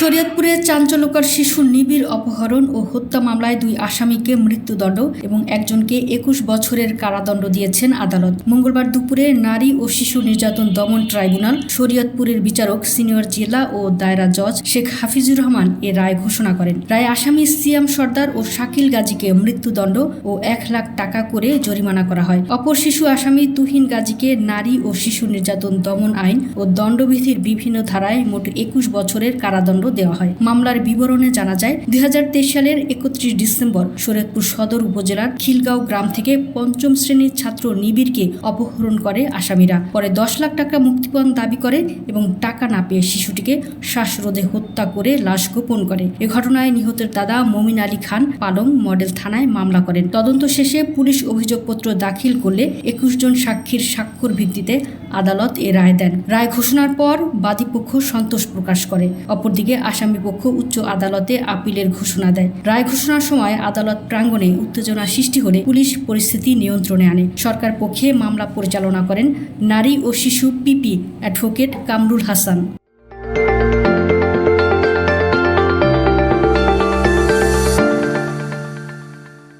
শরীয়তপুরে চাঞ্চল্যকর শিশু নিবিড় অপহরণ ও হত্যা মামলায় দুই আসামিকে মৃত্যুদণ্ড এবং একজনকে একুশ বছরের কারাদণ্ড দিয়েছেন আদালত। মঙ্গলবার দুপুরে নারী ও শিশু নির্যাতন দমন ট্রাইব্যুনাল, শরীয়তপুরের বিচারক, সিনিয়র জেলা ও দায়রা জজ শেখ হাফিজুর রহমান এ রায় ঘোষণা করেন। রায় আসামি সিয়াম সর্দার ও শাকিল গাজীকে মৃত্যুদণ্ড ও এক লাখ টাকা করে জরিমানা করা হয়। অপর শিশু আসামি তুহিন গাজীকে নারী ও শিশু নির্যাতন দমন আইন ও দণ্ডবিধির বিভিন্ন ধারায় মোট একুশ বছরের কারাদণ্ড দেওয়া হয়। মামলার বিবরণে জানা যায় দুই হাজার তেইশ সালের একত্রিশ ডিসেম্বর শরীয়তপুর সদর উপজেলার খিলগাঁও গ্রাম থেকে পঞ্চম শ্রেণির ছাত্র নিবিড়কে অপহরণ করে আসামিরা। পরে দশ লাখ টাকা মুক্তিপণ দাবি করে এবং টাকা না পেয়ে শিশুটিকে শ্বাসরোধে হত্যা করে লাশ গোপন করে। এ ঘটনায় নিহতের দাদা মমিন আলী খান পালং মডেল থানায় মামলা করেন। তদন্ত শেষে পুলিশ অভিযোগপত্র দাখিল করলে একুশ জন সাক্ষীর স্বাক্ষর ভিত্তিতে আদালত এ রায় দেন। রায় ঘোষণার পর বাদীপক্ষ সন্তোষ প্রকাশ করে। অপরদিকে আসামিপক্ষ উচ্চ আদালতে আপিলের ঘোষণা দেয়। রায় ঘোষণার সময় আদালত প্রাঙ্গণে উত্তেজনা সৃষ্টি হলে পুলিশ পরিস্থিতি নিয়ন্ত্রণে আনে। সরকার পক্ষে মামলা পরিচালনা করেন নারী ও শিশু পিপি অ্যাডভোকেট কামরুল হাসান।